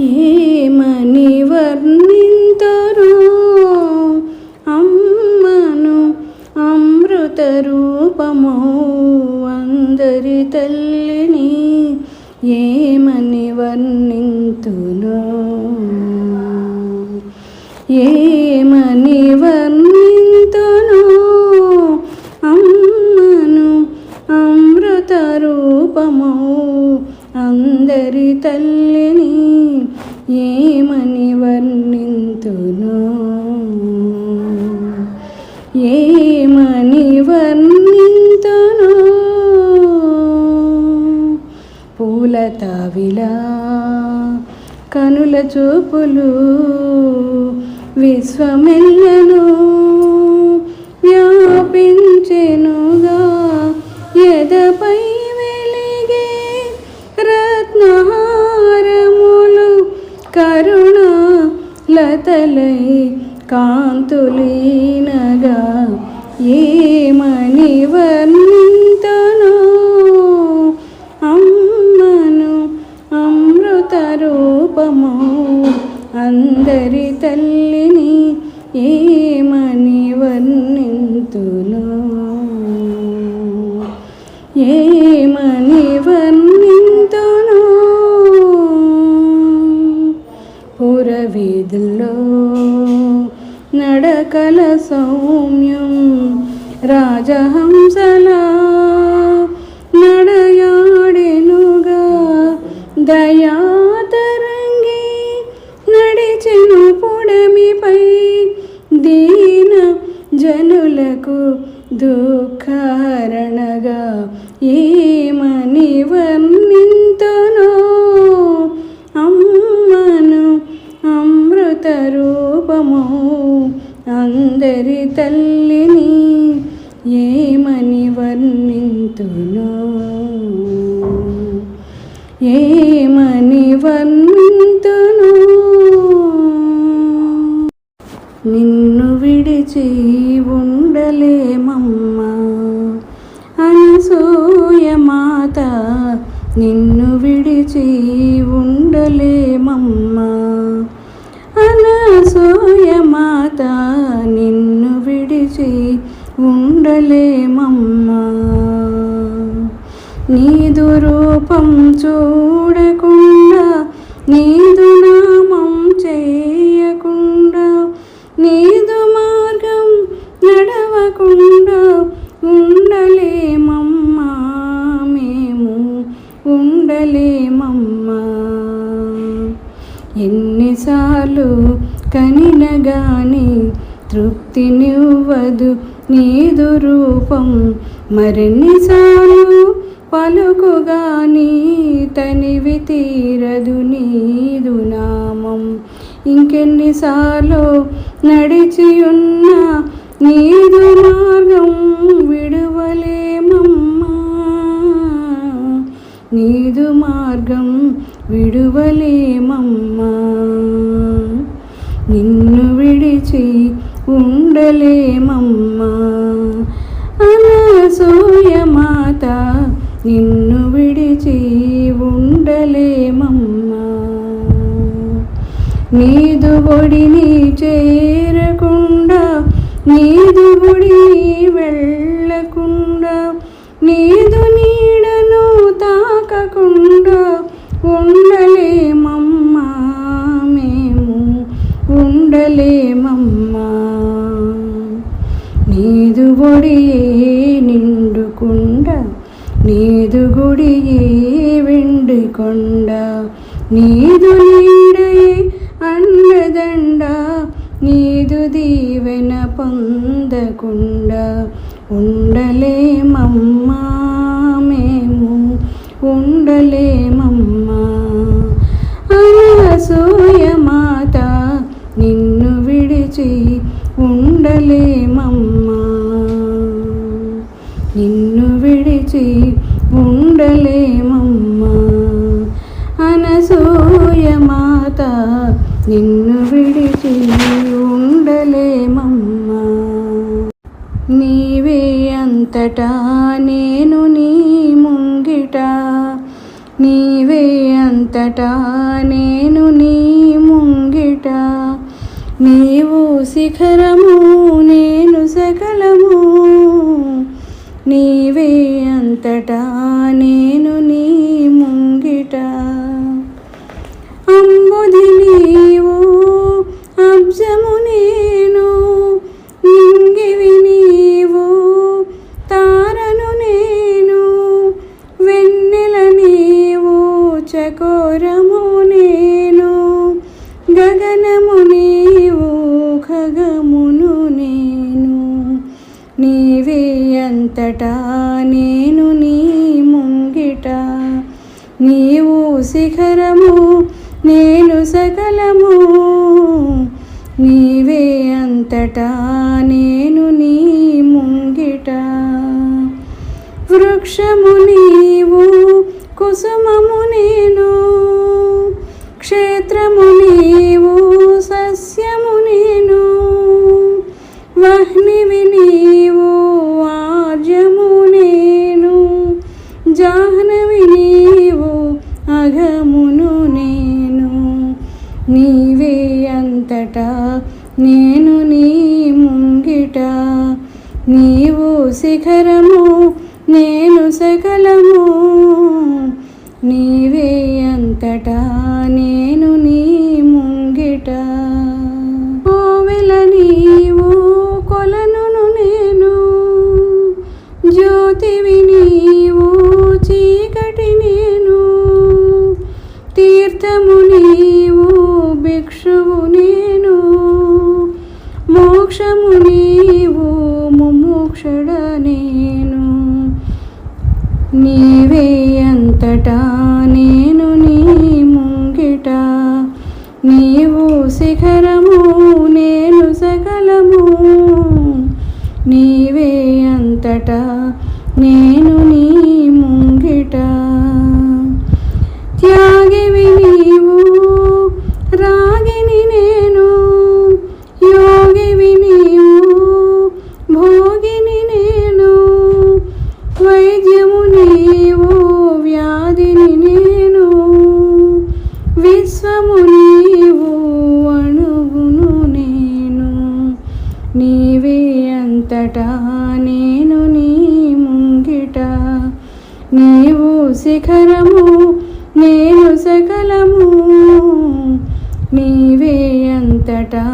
ఏమని వర్ణింతరు? అమ్మను అమృత రూపమో అందరి తల్లిని ఏమని వర్ణింతును ఏ తల్లిని ఏమని వర్ణింతును? ఏమని వర్ణింతును? పూల తావిలా కనుల చూపులు విశ్వమెల్లను వ్యాపించెను? లతలై కాంతులీనగా ఏమని వర్ణింతను? అమ్మను అమృత రూపము అందరి తల్లిని ఏమని సకల సౌమ్యం రాజహంసలా నడయాడెనుగా దయాతరంగి నడిచెను పుడమిపై దీన జనులకు దుఃఖరణగా ఏమని వర్ణింతునో? అమ్మను అమృత రూపము ఏమని వంతును? నిన్ను విడిచి ఉండలేమమ్మా. అనసూయ మాత నిన్ను విడిచి ఉండలేమమ్మా. ఉండలేమమ్మా. ఎన్నిసార్లు కనినగాని తృప్తినివ్వదు నీదు రూపం. మరెన్నిసార్లు పలుకుగాని తనివి తీరదు నీదు నామం. ఇంకెన్నిసార్లు నడిచి ఉన్న నీదు మార్గం విడువలేమమ్మా. నీదు మార్గం విడువలేమమ్మా. నిన్ను విడిచి ఉండలేమమ్మా. అనసూయ మాత నిన్ను విడిచి ఉండలేమమ్మా. నీదు ఒడిని చేరకుండా నీదు ఒడి వెళ్ళకుండా నీదు నీదు గుడియే వెండికొండ నీదు నీడయే అండదండ నీదు దీవెన పొందకుండా ఉండలేమమ్మా మేము ఉండలేమమ్మా అనసూయ ఉండలేమమ్మా. అనసూయ మాత నిన్ను విడిచి ఉండలేమమ్మా. నీవే అంతటా నేను నీ ముంగిట. నీవే అంతటా నేను నీ ముంగిట. నీవు శిఖరము నేను సకలము. నీవే అంతటా నేను నీ ముంగిట నీవు శిఖరము నేను సకలము. నీవే అంతటా నేను నీ ముంగిట. వృక్షము నీవు కుసుమము నేను నేను సకలము. నీవే అంతటా నేను నీ ముంగిట. కోవెల నీవు కొలనును నేను. జ్యోతివి నీవు చీకటి నేను. తీర్థము నీవు భిక్షువు నేను. మోక్షము నీవు ముముక్షుడ నేను. నీవే అంతటా నేను నీ ముంగిట. నీవు శిఖరము నేను సకలము. నీవే అంతటా నేను నీ ముంగిట. నీవు శిఖరము నేను సకలము నీవే అంతటా